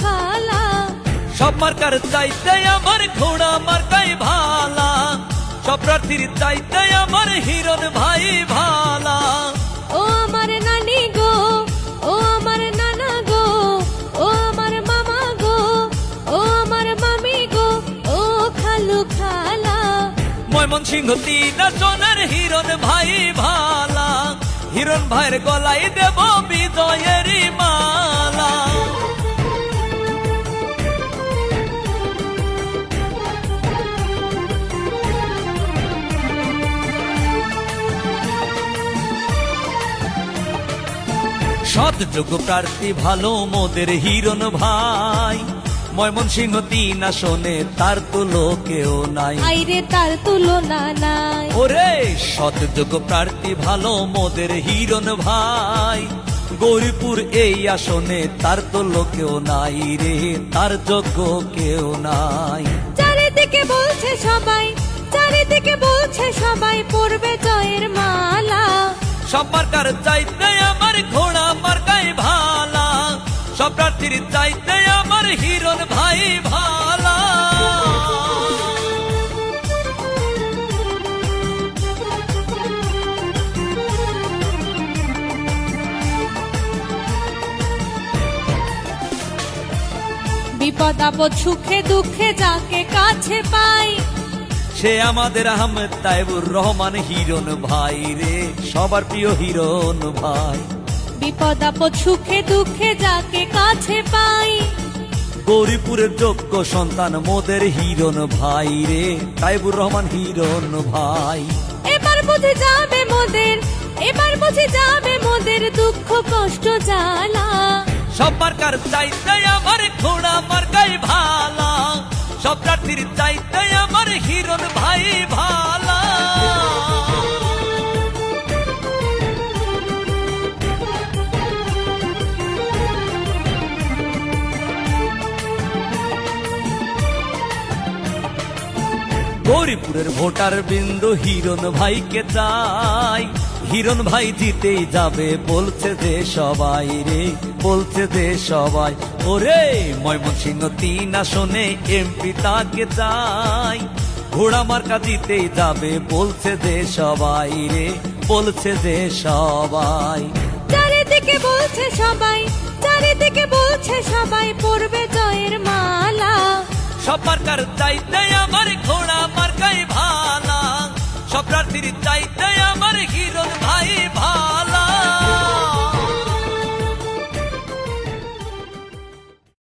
খালু। সব মার্কার চাইতে আমার ঘোড়া মার্কাই ভালা। সব প্রার্থীর চাইতে আমার হিরণ ভাই ভালা। ও আমার নানি গো ও আমার নানা গো ও আমার মামা গো ও আমার মামি গো ও খালু খালা। ময়মন সিংহ তিন সোনার হিরণ ভাই ভালা। হিরণ ভাইয়ের গলাই দেব বিজয়েরই মালা। সৎ প্রার্থী ভালো মোদের হিরণ ভাই। ময়মন সিংহ তিন আসনে তার তো লোকেও নাই। আইরে তার তুলনা নাই। ওরে সৎযোগ্য প্রার্থী ভালো মোদের হিরণ ভাই। গৌরীপুর এই আসনে তার তো লোকেও নাই রে তার যোগ্য কেউ নাই। চারিদিকে বলছে সবাই চারিদিকে বলছে সবাই পড়বে জয়ের সব মার্কার চাইতে আমার ঘোড়া মার্কাই ভালা। সব প্রার্থীর চাইতে আমার হিরণ ভাই ভালা। বিপদ আপদ সুখে দুঃখে যাকে কাছে পাই সে আমাদের আহমেদ তাইবুর রহমান হিরণ ভাই রে সবার প্রিয় হিরণ ভাই। বিপদ আপদ সুখে দুঃখে যাকে কাছে পাই। গৌরীপুরের যোগ্য সন্তান মোদের হিরণ ভাই রে তাইবুর রহমান হিরণ ভাই। এবার বুঝে যাবে মোদের এবার বুঝে যাবে মোদের দুঃখ কষ্ট জ্বালা। সব মার্কার চাইতে আমার ঘোড়া মার্কাই ভালা। সব প্রার্থীর চাইতে গৌরীপুরের ভোটার বিন্দু হিরণ ভাইকে চাই। হিরণ ভাই জিতেই যাবে বলছে যে সবাই রে বলছে যে সবাই। ওরে ময়মনসিংহ তিন আসনে এমপি তাকে চাই। ঘোড়া মার্কা জিতেই যাবে বলছে যে সবাই রে বলছে যে সবাই। চারিদিকে বলছে সবাই চারিদিকে বলছে সবাই পড়বে জয়ের মালা। সব মার্কার চাইতে আমার ঘোড়া প্রার্থীর চাইতে আমার